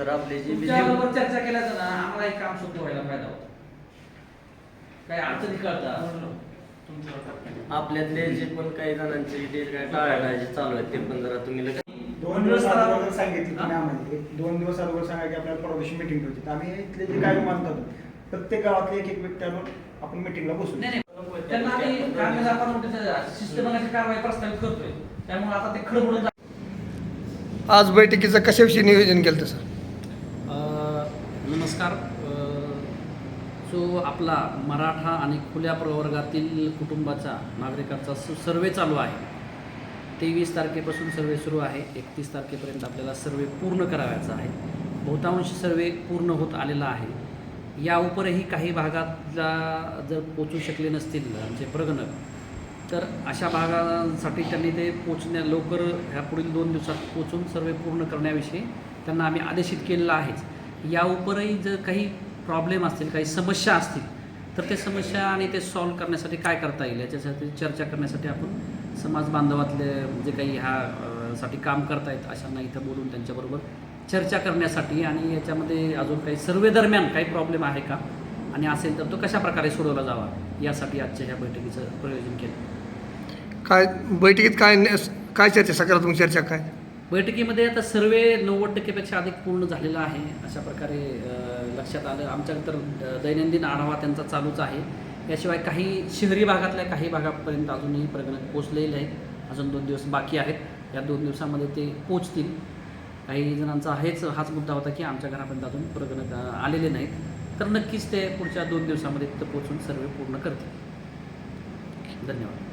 तर आपले जे तुमच्या विधी- बरोबर चर्चा केल्याचं ना आम्हाला एक काम सोपं व्हायला फायदा होतो. काही अडचणी कळतात? आपल्यातले जे पण काही जणांचे जे काय टाळाटाळी चालू आहेत ते पण जरा तुम्ही लगेच दोन दिवस अगोदर सांगितलं तुम्ही आम्हाला. एक दोन दिवस अगोदर सांगा की आपल्याला परवा दिवशी मिटिंग ठेवची तर आम्ही इथले जे काय मानतात प्रत्येक गावातले एक एक व्यक्ती आणून आपण मिटिंगला बसू. नाही नाही. त्यांना आम्ही कागद आपण सिस्टमॅटिक कारवाई प्रस्तावित करतोय. त्यामुळे आता ते खडबडून आज बैठकीचं कशाविषयी नियोजन केलं सर? नमस्कार. जो आपला मराठा आणि खुल्या प्रवर्गातील कुटुंबाचा नागरिकांचा स- सर्वे चालू आहे. तेवीस तारखेपासून सर्वे सुरू आहे. एकतीस तारखेपर्यंत आपल्याला सर्वे पूर्ण करावायचा आहे. बहुतांश सर्वे पूर्ण होत आलेला आहे. या उपरही काही भागातला जर पोचू शकले नसतील आमचे प्रगणक तर अशा भागांसाठी त्यांनी ते पोचण्या लवकर ह्या पुढील दोन दिवसात पोचून सर्वे पूर्ण करण्याविषयी त्यांना आम्ही आदेशित केलेलं आहेच. या उपरही जर काही प्रॉब्लेम असतील काही समस्या असतील तर ते समस्या आणि ते सॉल्व करण्यासाठी काय करता येईल? याच्यासाठी चर्चा करण्यासाठी आपण समाज बांधवातले जे काही ह्या साठी काम करतायत अशांना इथं बोलून त्यांच्याबरोबर चर्चा करण्यासाठी आणि याच्यामध्ये अजून काही सर्वे दरम्यान काही प्रॉब्लेम आहे का? आणि असेल तर तो कशा प्रकारे सोडवला जावा? यासाठी आजच्या ह्या बैठकीचं प्रयोजन केलं. काय बैठकीत काय काय चर्चा? सकारात्मक चर्चा काय? बैठकीमध्ये आता सर्वे नव्वद टक्केपेक्षा अधिक पूर्ण झालेला आहे अशा प्रकारे लक्षात आलं. आमच्या तर दैनंदिन आढावा त्यांचा चालूच आहे. याशिवाय काही शहरी भागातल्या काही भागापर्यंत अजूनही प्रगणक पोचलेले आहेत. अजून दोन दिवस बाकी आहेत. या दोन दिवसामध्ये ते पोचतील काही जणांचा हेच हाच मुद्दा होता की आमच्या घरापर्यंत अजून प्रगणक आलेले नाहीत. तर नक्कीच ते पुढच्या दोन दिवसामध्ये तिथं पोचून सर्वे पूर्ण करतील. धन्यवाद.